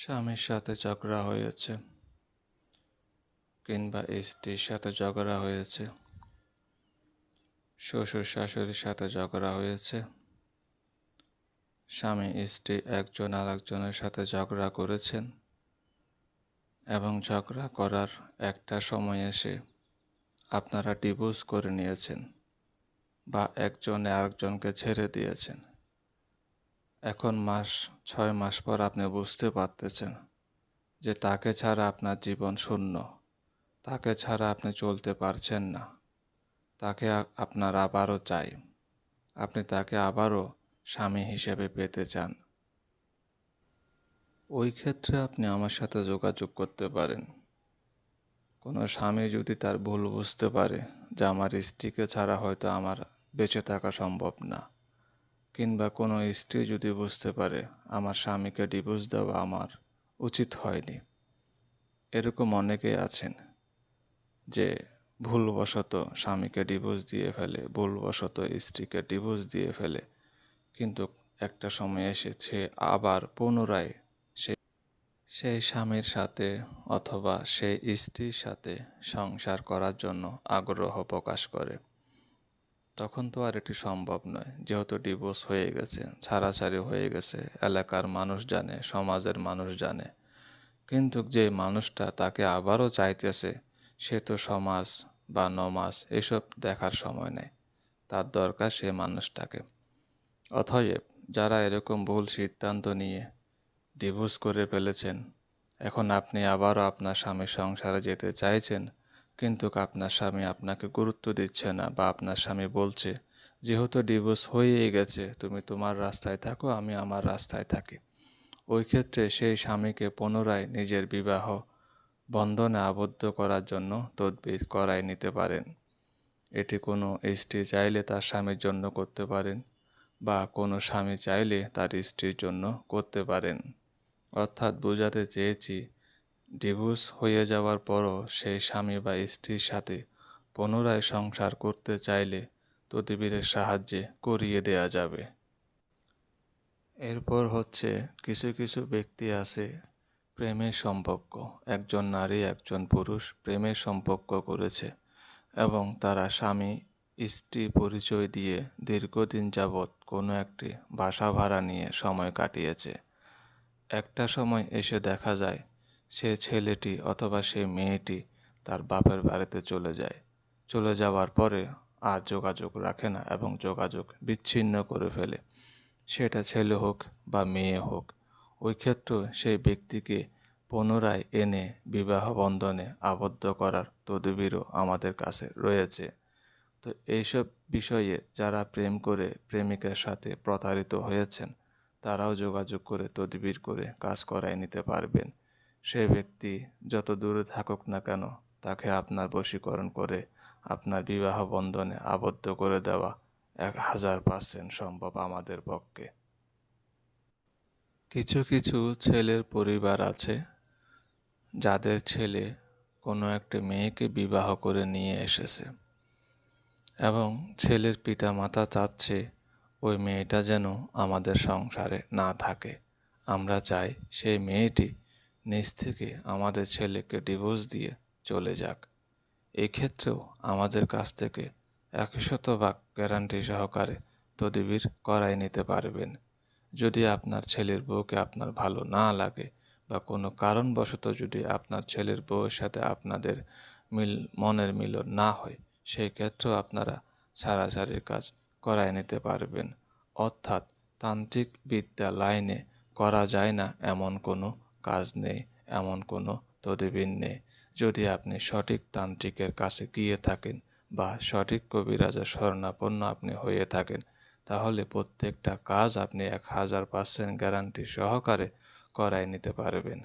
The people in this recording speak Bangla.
স্বামীর সাথে ঝগড়া হয়েছে কিংবা স্ত্রীর সাথে ঝগড়া হয়েছে, শ্বশুর শাশুড়ির সাথে ঝগড়া হয়েছে, স্বামী, স্ত্রী একজন আরেকজনের সাথে ঝগড়া করেছেন এবং ঝগড়া করার একটা সময় এসে আপনারা ডিভোর্স করে নিয়েছেন বা একজনে আরেকজনকে ছেড়ে দিয়েছেন। এখন মাস, ছয় মাস পর আপনি বুঝতে পারতেছেন যে তাকে ছাড়া আপনার জীবন শূন্য। তাকে ছাড়া আপনি চলতে পারছেন না। তাকে আপনার আবারও চাই। আপনি তাকে আবারও স্বামী হিসেবে পেতে চান। ওই ক্ষেত্রে আপনি আমার সাথে যোগাযোগ করতে পারেন। কোনো স্বামী যদি তার ভুল বুঝতে পারে যে আমার স্ত্রীকে ছাড়া হয়তো আমার বেঁচে থাকা সম্ভব না। কিংবা কোনো স্ত্রী যদি বুঝতে পারে, আমার স্বামীকে ডিভোর্স দেওয়া আমার উচিত হয়নি। এরকম অনেকেই আছেন যে ভুলবশত স্বামীকে ডিভোর্স দিয়ে ফেলে, ভুলবশত স্ত্রীকে ডিভোর্স দিয়ে ফেলে, কিন্তু একটা সময় এসেছে আবার পুনরায় সে, সেই স্বামীর সাথে অথবা সেই স্ত্রীর সাথে সংসার করার জন্য আগ্রহ প্রকাশ করে। তখন তো আর এটি সম্ভব নয়। যেহেতু ডিভোর্স হয়ে গেছে, ছাড়াছাড়ি হয়ে গেছে, এলাকার মানুষ জানে, সমাজের মানুষ জানে। কিন্তু যে মানুষটা তাকে আবারও চাইতেছে, সে তো সমাজ বা নমাজ এসব দেখার সময় নেই। তার দরকার সে মানুষটাকে। অথয়েব যারা এরকম ভুল সিদ্ধান্ত নিয়ে ডিভোর্স করে ফেলেছেন, এখন আপনি আবারও আপনার স্বামীর সংসারে যেতে চাইছেন কিন্তু আপনার স্বামী আপনাকে গুরুত্ব দিচ্ছে না বা আপনার স্বামী বলছে, যেহেতু ডিভোর্স হয়েই গেছে, তুমি তোমার রাস্তায় থাকো, আমি আমার রাস্তায় থাকি। ওই ক্ষেত্রে সেই স্বামীকে পুনরায় নিজের বিবাহ বন্ধনে আবদ্ধ করার জন্য তদবির করাই নিতে পারেন। এটি কোনো স্ত্রী চাইলে তার স্বামীর জন্য করতে পারেন বা কোনো স্বামী চাইলে তার স্ত্রীর জন্য করতে পারেন। অর্থাৎ বোঝাতে চেয়েছি ডিভোর্স হয়ে যাওয়ার পরও সেই স্বামী বা স্ত্রীর সাথে পুনরায় সংসার করতে চাইলে তদবিরের সাহায্যে করিয়ে দেয়া যাবে। এরপর হচ্ছে কিছু কিছু ব্যক্তি আছে প্রেমের সম্পর্ক। একজন নারী, একজন পুরুষ প্রেমের সম্পর্ক করেছে এবং তারা স্বামী, স্ত্রী পরিচয় দিয়ে দীর্ঘদিন যাবৎ কোনো একটি বাসা ভাড়া নিয়ে সময় কাটিয়েছে। একটা সময় এসে দেখা যায় সে ছেলেটি অথবা সে মেয়েটি তার বাপের বাড়িতে চলে যায়। চলে যাওয়ার পরে আর যোগাযোগ রাখে না এবং যোগাযোগ বিচ্ছিন্ন করে ফেলে। সেটা ছেলে হোক বা মেয়ে হোক, ওই ক্ষেত্রে সেই ব্যক্তিকে পুনরায় এনে বিবাহ বন্ধনে আবদ্ধ করার তদবিরও আমাদের কাছে রয়েছে। তো এইসব বিষয়ে যারা প্রেম করে প্রেমিকের সাথে প্রতারিত হয়েছেন, তারাও যোগাযোগ করে তদবির করে কাজ করায় নিতে পারবেন। সে ব্যক্তি যত দূরে থাকুক না কেন, তাকে আপনার বশীকরণ করে আপনার বিবাহ বন্ধনে আবদ্ধ করে দেওয়া এক হাজার পার্সেন্ট সম্ভব আমাদের পক্ষে। কিছু কিছু ছেলের পরিবার আছে, যাদের ছেলে কোনো একটি মেয়েকে বিবাহ করে নিয়ে এসেছে এবং ছেলের পিতা মাতা চাচ্ছে ওই মেয়েটা যেন আমাদের সংসারে না থাকে। আমরা চাই সেই মেয়েটি নিজ থেকে আমাদের ছেলেকে ডিভোর্স দিয়ে চলে যাক। এক্ষেত্রেও আমাদের কাছ থেকে একশো শতভাগ গ্যারান্টি সহকারে তদবির করাই নিতে পারবেন। যদি আপনার ছেলের বউকে আপনার ভালো না লাগে বা কোনো কারণবশত যদি আপনার ছেলের বউয়ের সাথে আপনাদের মিল, মনের মিলন না হয় সেই ক্ষেত্রেও আপনারা ছাড়াছাড়ির কাজ করায় নিতে পারবেন। অর্থাৎ তান্ত্রিক বিদ্যা লাইনে করা যায় না এমন কোনো কাজ নেই, এমন কোনো তদবির নেই। যদি আপনি সঠিক তান্ত্রিকের কাছে গিয়ে থাকেন বা সঠিক কবিরাজের স্বর্ণাপন্ন আপনি হয়ে থাকেন, তাহলে প্রত্যেকটা কাজ আপনি এক হাজার পার্সেন্ট গ্যারান্টি সহকারে করাই নিতে পারবেন।